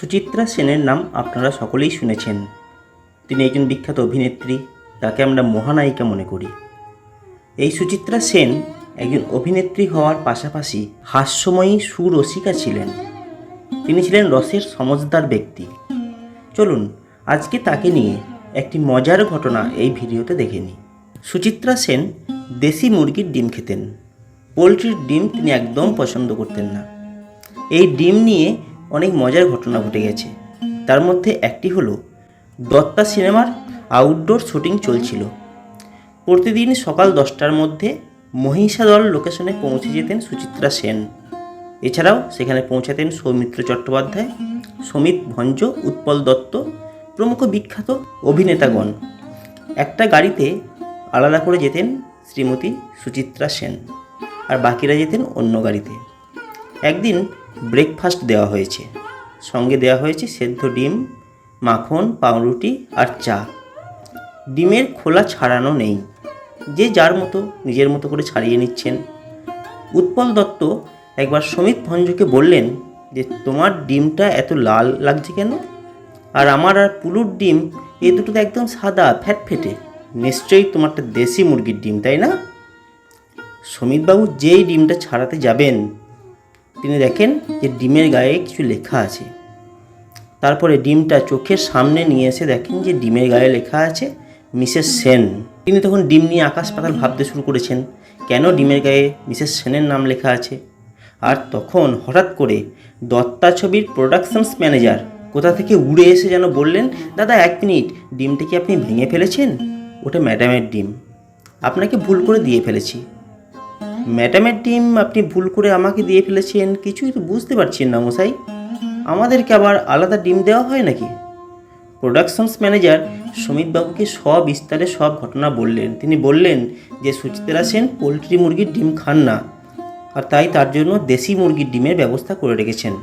সুচিত্রা সেনের নাম আপনারা সকলেই শুনেছেন। তিনি একজন বিখ্যাত অভিনেত্রী, তাকে আমরা মহানায়িকা মনে করি। এই সুচিত্রা সেন একজন অভিনেত্রী হওয়ার পাশাপাশি হাস্যময়ী সুরসিকা ছিলেন। তিনি ছিলেন রসের সমজদার ব্যক্তি। চলুন, আজকে তাকে নিয়ে একটি মজার ঘটনা এই ভিডিওতে দেখে নিই। সুচিত্রা সেন দেশি মুরগির ডিম খেতেন। পোলট্রির ডিম তিনি একদম পছন্দ করতেন না। এই ডিম নিয়ে অনেক মজার ঘটনা ঘটে গেছে। তার মধ্যে একটি হলো, দত্তা সিনেমার আউটডোর শুটিং চলছিল। প্রতিদিন সকাল দশটার মধ্যে মহিষাদল লোকেশনে পৌঁছে যেতেন সুচিত্রা সেন। এছাড়াও সেখানে পৌঁছাতেন সৌমিত্র চট্টোপাধ্যায়, সমিত ভঞ্জ, উৎপল দত্ত, প্রমুখ বিখ্যাত অভিনেতাগণ। একটা গাড়িতে আলাদা করে যেতেন শ্রীমতী সুচিত্রা সেন, আর বাকিরা যেতেন অন্য গাড়িতে। একদিন ব্রেকফাস্ট দেওয়া হয়েছে। সঙ্গে দেওয়া হয়েছে সেদ্ধ ডিম, মাখন, পাউরুটি আর চা। ডিমের খোলা ছাড়ানো নেই। যে যার মতো নিজের মতো করে ছাড়িয়ে নিচ্ছেন। উৎপল দত্ত একবার সমিত ভঞ্জকে বললেন যে, তোমার ডিমটা এত লাল লাগছে কেন? আর আমার আর পুলুর ডিম, এ দুটো একদম সাদা ফ্যাট ফেটে নিশ্চয়ই তোমারটা দেশি মুরগির ডিম, তাই না? সমিতবাবু যেই ডিমটা ছাড়াতে যাবেন তিনি দেখেন যে ডিমের গায়ে কিছু লেখা আছে। তারপরে ডিমটা চোখের সামনে নিয়ে এসে দেখেন যে ডিমের গায়ে লেখা আছে, মিসেস সেন। তিনি তখন ডিম নিয়ে আকাশ পাতাল ভাবতে শুরু করেছেন, কেন ডিমের গায়ে মিসেস সেনের নাম লেখা আছে? আর তখন হঠাৎ করে দত্তা ছবির প্রোডাকশনস ম্যানেজার কোথা থেকে উড়ে এসে যেন বললেন, দাদা, এক মিনিট, ডিমটা কি আপনি ভেঙে ফেলেছেন? ওটা ম্যাডামের ডিম। আপনাকে ভুল করে দিয়ে ফেলেছি। ম্যাডামের ডিম আপনি ভুল করে আমাকে দিয়ে ফেলেছেন, কিছুই তো বুঝতে পারছেন না মশাই। আমাদেরকে আবার আলাদা ডিম দেওয়া হয় নাকি? প্রোডাকশনস ম্যানেজার সুমিতবাবুকে সব বিস্তারে সব ঘটনা বললেন। তিনি বললেন যে সুচিত্রা সেন পোলট্রি মুরগির ডিম খান না, আর তাই তার জন্য দেশি মুরগির ডিমের ব্যবস্থা করে রেখেছেন।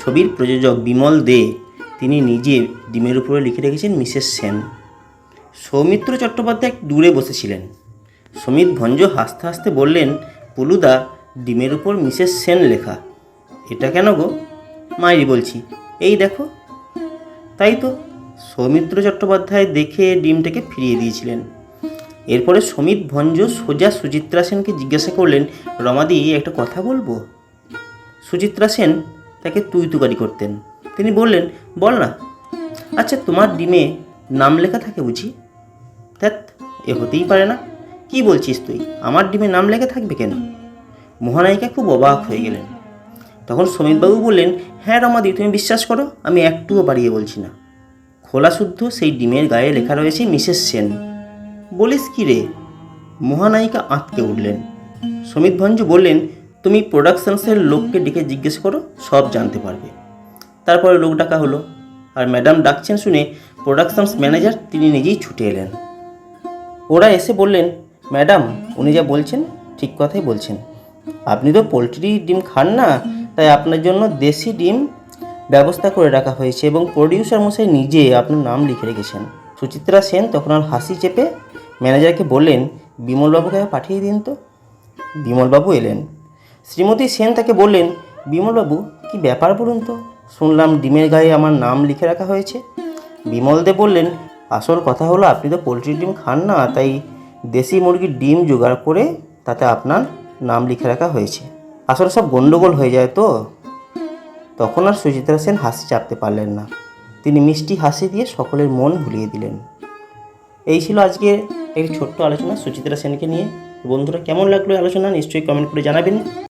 ছবির প্রযোজক বিমল দে, তিনি নিজে ডিমের উপরে লিখে রেখেছেন মিসেস সেন। সৌমিত্র চট্টোপাধ্যায় দূরে বসেছিলেন। সমিত ভঞ্জ হাসতে হাসতে বললেন পুলুদা ডিমের উপর মিসেস সেন লেখা। এটা কেন গো? মাইরি বলছি। এই দেখো। তাই তো, সৌমিত্র চট্টোপাধ্যায় দেখে ডিমটাকে ফিরিয়ে দিয়েছিলেন। এরপরে সমিত ভঞ্জ সোজা সুচিত্রা সেনকে জিজ্ঞাসা করলেন, রমাদি, একটা কথা বলব? সুচিত্রা সেন তাকে তুই তুকারি করতেন। তিনি বললেন, বল না। আচ্ছা তোমার ডিমে নাম লেখা থাকে বুঝি? ধ্যাত এ হতেই পারে না। কি বলছিস তুই? আমার ডিমে নাম লেখা থাকবে কেন? মহানায়িকা খুব অবাক হয়ে গেলেন। তখন সমিতবাবু বললেন হ্যাঁ রমাদি, তুমি বিশ্বাস করো, আমি একটুও বাড়িয়ে বলছি না। খোলা শুদ্ধ সেই ডিমের গায়ে লেখা রয়েছে মিসেস সেন। বলিস কি রে? মহানায়িকা আঁতকে উঠলেন। সমিত ভঞ্জ বললেন, তুমি প্রোডাকশনসের লোককে ডেকে জিজ্ঞেস করো, সব জানতে পারবে। তারপরে লোক ডাকা হলো। আর ম্যাডাম ডাকছেন শুনে প্রোডাকশনস ম্যানেজার, তিনি নিজেই ছুটে এলেন। ওরা এসে বললেন ম্যাডাম, উনি যা বলছেন ঠিক কথাই বলছেন। আপনি তো পোলট্রি ডিম খান না, তাই আপনার জন্য দেশি ডিম ব্যবস্থা করে রাখা হয়েছে এবং প্রডিউসার মশাই নিজে আপনার নাম লিখে রেখেছেন। সুচিত্রা সেন তখন আর হাসি চেপে ম্যানেজারকে বললেন, বিমলবাবুকে পাঠিয়ে দিন তো। বিমলবাবু এলেন। শ্রীমতী সেন তাকে বললেন, বিমলবাবু, কি ব্যাপার বলুন তো? শুনলাম ডিমের গায়ে আমার নাম লিখে রাখা হয়েছে। বিমল দে বললেন, আসল কথা হলো আপনি তো পোলট্রির ডিম খান না, তাই দেশি মুরগির ডিম জোগাড় করে তাতে আপনার নাম লিখে রাখা হয়েছে। আসলে সব গণ্ডগোল হয়ে যায় তো। তখন আর সুচিত্রা সেন হাসি চাপতে পারলেন না। তিনি মিষ্টি হাসি দিয়ে সকলের মন ভুলিয়ে দিলেন। এই ছিল আজকে একটি ছোট্ট আলোচনা সুচিত্রা সেনকে নিয়ে। বন্ধুরা কেমন লাগল আলোচনা নিশ্চয়ই কমেন্ট করে জানাবেন।